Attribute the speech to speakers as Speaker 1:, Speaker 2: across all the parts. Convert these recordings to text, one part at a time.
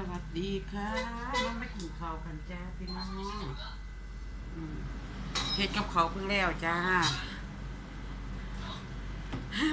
Speaker 1: สวัสดีค่ะน้องไม่กินข้าวกันจ้าพี่น้องเฮ็ดกับเขาเพิ่งแล้วจ้า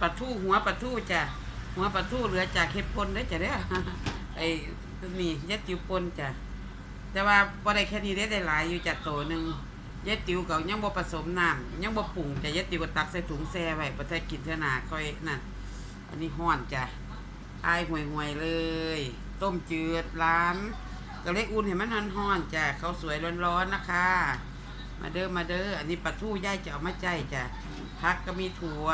Speaker 1: ปลาทูหัวปลาทูจ้ะหัวปลาทูเหลือจากเฮ็ดปนได้จ้ะเด้อไอ้นี้ยัดจิ๋วปนจ้ะแต่ว่าบ่ได้แค่นี้ได้ได้หลายอยู่จ้ะโตหนึงยัดจิ๋วก็ยังบ่ผสมน้ำยังบ่ปรุงจ้ะยัดจิ๋วก็ตักใส่ถุงแช่ไว้บ่ได้กินเท่านาค่อยนั่นอันนี้ฮ้อนจ้ะอายห่วยๆเลย ต้มจืดร้านก็เล็กอุ่นเห็นมันฮ้อนๆจ้ะเขาสวยร้อนๆนะคะ มาเด้อมาเด้ออันนี้ปลาทูย่ายจะเอามาใจจ้ะพักก็มีถั่ว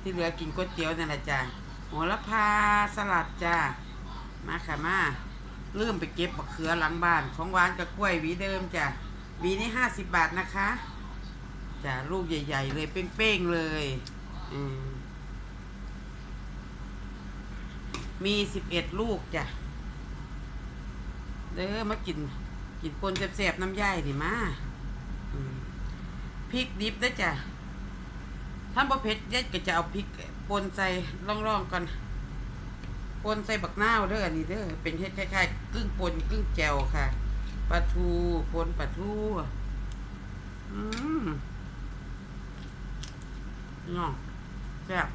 Speaker 1: ที่เหลือกินก๋วยเตี๋ยวนั่นแหละจ้ะโหระพาสลัดจ้ะมาค่ะมาเริ่มไปเก็บบักเขือหลังบ้านของหวานกับกล้วยวีเดิมจ้ะวีนี้ห้าสิบบาทนะคะจ้ะลูกใหญ่ ๆ เลยเป้งๆเลยอืมมีสิบเอ็ดลูกจ้ะ เด้อมากินกินปนแสบๆน้ำย่ายดิมาพริกดิบเด้จ้ะถ้าบ่เผ็ดยัดก็จะเอาพริกปนใส่ร่องๆก่อนปนใส่บักนาวเด้ออันนี้เด้อเป็นเฮ็ดคล้ายๆกึ่งปนกึ่งแจวค่ะปลาทูปนปลาทูอืมน้องแซ่บ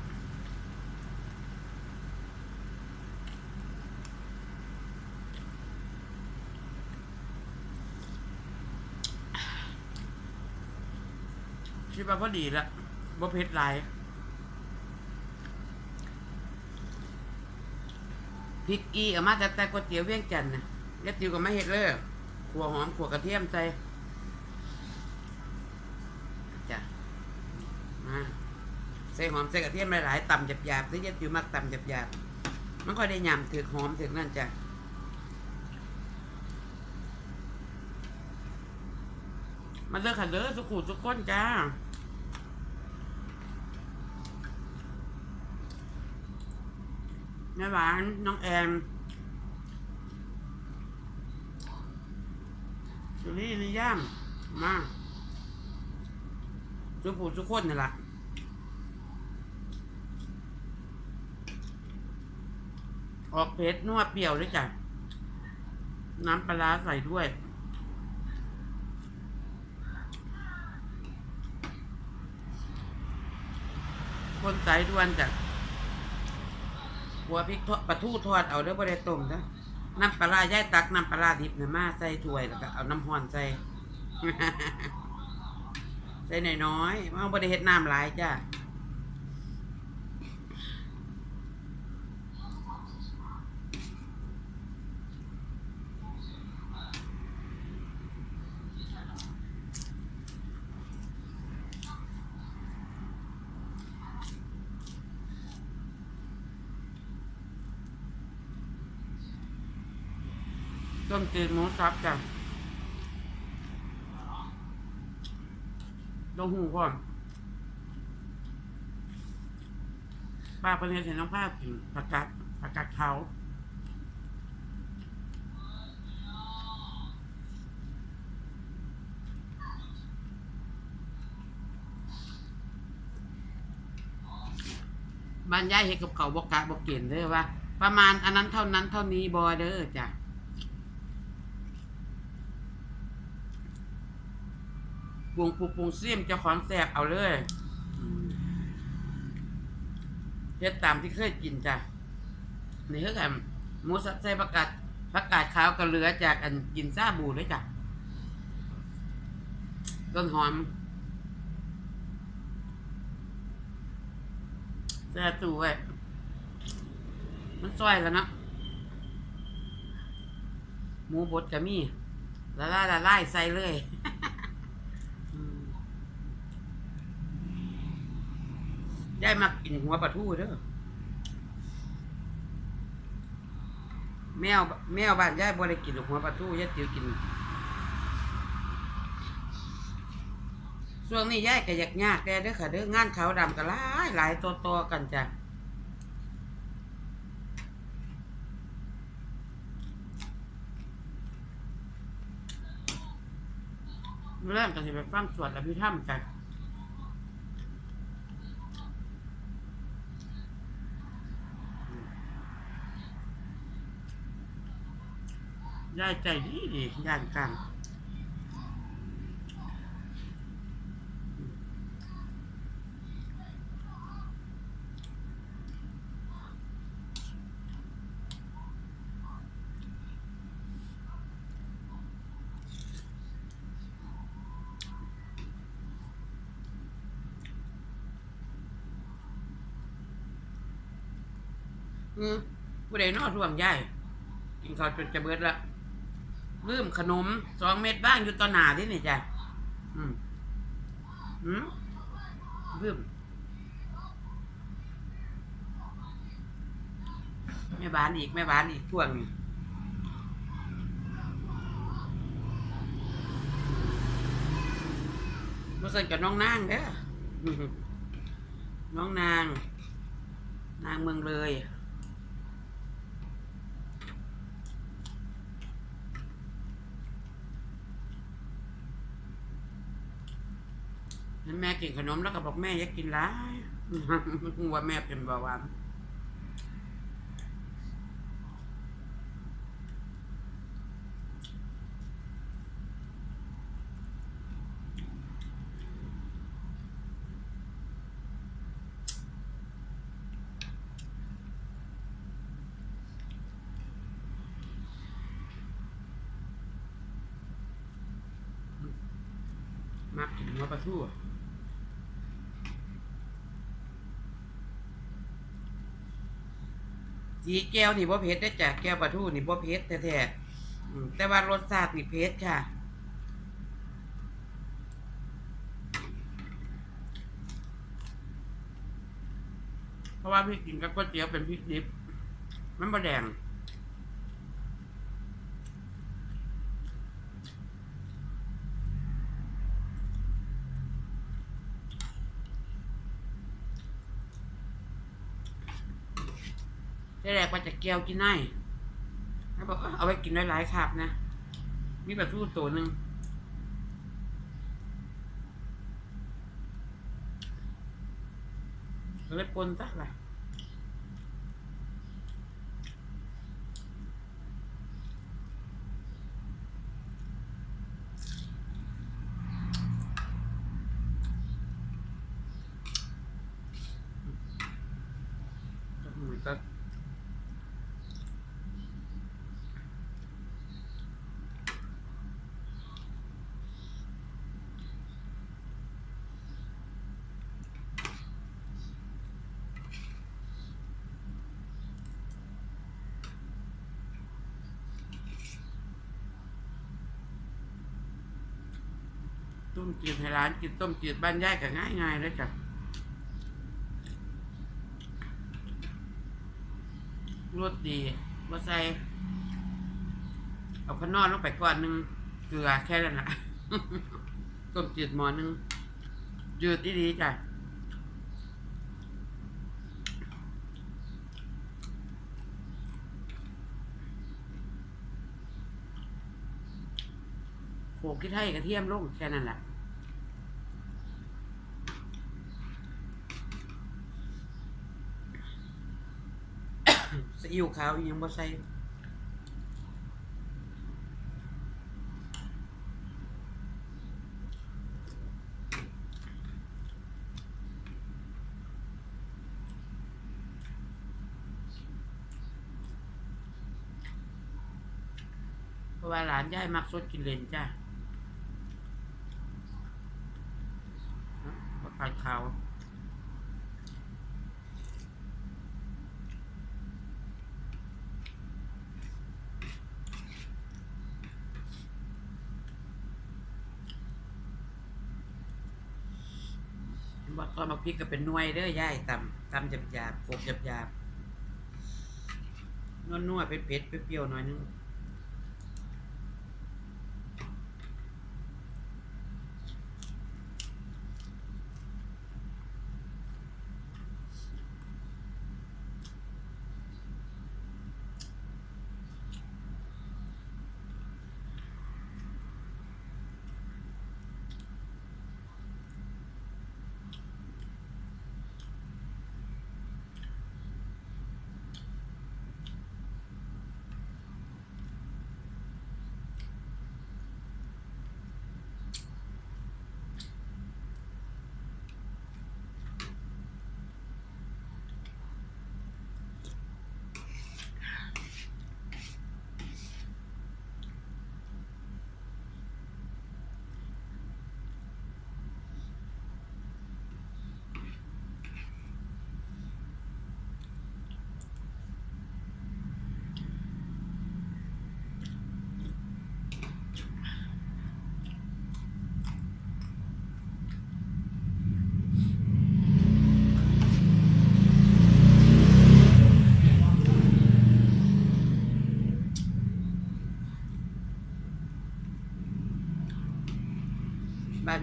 Speaker 1: คิดว่าพอดีละบ่เผ็ดหลายพริกอีเอามาแต่แต่ก๋วยเตี๋ยวเวียงจันทน์นะยะติวก็ไม่เห็ดเลยขัวหอมขัวกระเทียมใส่จ้ะมาใส่หอมใส่กระเทียมหลายๆต่ำหยาบๆหรือยะติวมักต่ำหยาบๆมันค่อยได้ยำถือหอมถือนั่นจ้ะมาเลิกค่ะเด้อสุขุทุกคนจ้า แม่หวานน้องแอมสุรี่นี่ย่ามมาทุกผู้ทุกคนนี่แหละออกเผ็ดนัวเปรี้ยวด้วยจ้ะน้ำปลาใส่ด้วยคนใส่ด้วนจ้ะ หัวพริกทอดปลาทูทอดเอาเด้อบ่ได้ต้มนะน้ำปลาร้าย่ายตักน้ำปลาร้าดิบน่ะมาใส่ถ้วยแล้วก็เอาน้ำห้อนใส่ ใส่น้อยๆมันบ่ได้เฮ็ดน้ำหลายจ้า ต้มจืดหมูสับจ้ะลงหูก่อนป้าประเนียนเห็นน้องป้ากินผักกาดผักกาดเขาบ้านยายเห็ดกับเขาวบกกะบอกเกณฑ์เด้อว่า ประมาณอันนั้นเท่านั้นเท่านี้บอเด้อจ้ะ ปรุงปรุงปรุงซิมเจ้าของแสบเอาเลยเฮ็ดตามที่เคยกินจ้ะนี่คือกันหมูสับใส่ผักกาดผักกาดขาวกับเหลือจากอันกินซาบูด้วยจ้ะต้นหอมแซ่บตู้ไว้มันซอยแล้วเนาะหมูบดจะมีละลายละลายใส่เลย อืม ยายมากินหัวปลาทูเด้อแมวแมวบ้านยายบ่ได้กินหัวปลาทูยายติ๋วกินช่วงนี้ยายก็อยากยากแต่เด้อค่ะเด้องานขาวดำก็หลายหลายตัวตัวกันจ้ะเริ่มก็สิไปฟังสวดอภิธรรมจ้ะ ยายใจดีดีย่านกันอืมผู้ใดนอนร่วงยายกินข้าวจนจะเบิดละ ลืมขนมสองเม็ดบ้างอยู่ต่อหน้าที่นี่จ้ะอืมอืมลืมแม่บ้านอีกแม่บ้านอีกพวกนี้มาสั่นกับน้องนางเด้อน้องนาง นางเมืองเลย แม่กินขนมแล้วก็บอกแม่อยากกินร้ายว่าแม่เป็นเบาหวานมักกินหัวปลาทู สีแก้วนี่บ่เผ็ดได้จ้ะแก้วปลาทูนี่บ่เผ็ดแท้ๆแต่ว่ารสชาตินี่เผ็ดค่ะเพราะว่าพี่กินกับก๋วยเตี๋ยวเป็นพริกดิบมันบ่แดง ได้แรกว่าจะแก้วกินได้แล้วบอกเอาไว้กินหลายๆครับนะ มีแบบทูตัวหนึ่งก็เลยปนซะละอืม ต้มจืดให้ร้านกินต้มจืดบ้านย่ายก็ง่ายๆเลยจ้ะรสดีมาใส่เอาพะนอนลงไปก่อนหนึ่งเกลือแค่นั้นแหละต้มจืดหมอหนึ่งจืดดีๆจ้ะโขกที่ไทยกระเทียมลงแค่นั้นแหละ ซีอิ๊วขาวอีกยังบ่ใส่เพราะว่าหลานย่ายมักสดกินเลนจ้ะผัดขาว กตอนมาพริกก็เป็นหน่วยเด้อย่ายตำตำหยาบหยาบโขกจับยาบๆนัวๆเผ็ดๆเปรี้ยวๆหน่อยนึง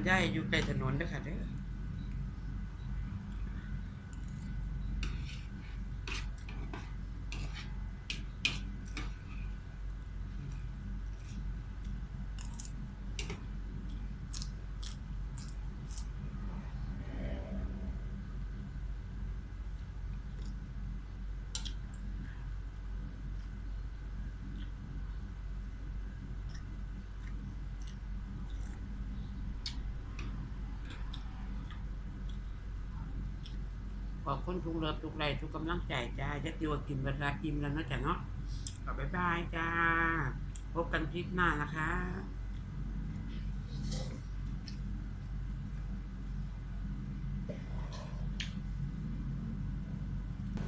Speaker 1: ย่ายอยู่ใกล้ถนนเด้อค่ะเด้อ ขอบคุณทุกเลิฟทุกไรทุกกำลังใจจ้าจะติวกินเวลาอิ่มแล้วนะจ๊ะเนาะบ๊ายบายจ้า พบกันคลิปหน้านะคะ